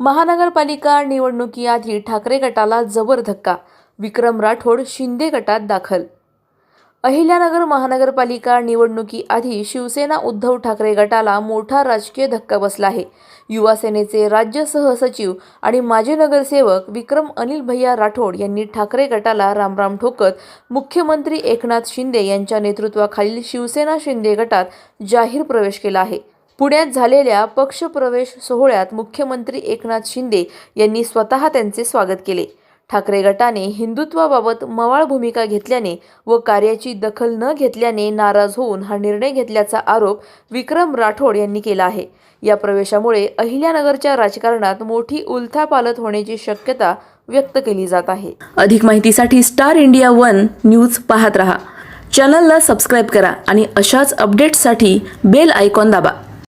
महानगरपालिका निवडणुकीआधी ठाकरे गटाला जबर धक्का विक्रम राठोड शिंदे गटात दाखल. अहिल्यानगर महानगरपालिका निवडणुकीआधी शिवसेना उद्धव ठाकरे गटाला मोठा राजकीय धक्का बसला आहे. युवासेनेचे राज्य सहसचिव आणि माजी नगरसेवक विक्रम अनिल भैया राठोड यांनी ठाकरे गटाला रामराम ठोकत मुख्यमंत्री एकनाथ शिंदे यांच्या नेतृत्वाखालील शिवसेना शिंदे गटात जाहीर प्रवेश केला आहे. पुण्यात झालेल्या पक्षप्रवेश सोहळ्यात मुख्यमंत्री एकनाथ शिंदे यांनी स्वतः त्यांचे स्वागत केले. ठाकरे गटाने हिंदुत्वाबाबत मवाळ भूमिका घेतल्याने व कार्याची दखल न घेतल्याने नाराज होऊन हा निर्णय घेतल्याचा आरोप विक्रम राठोड यांनी केला आहे. या प्रवेशामुळे अहिल्यानगरच्या राजकारणात मोठी उलथापालथ होण्याची शक्यता व्यक्त केली जात आहे. अधिक माहितीसाठी स्टार इंडिया वन न्यूज पाहत रहा. चॅनलला सबस्क्राईब करा आणि अशाच अपडेट्ससाठी बेल आयकॉन दाबा.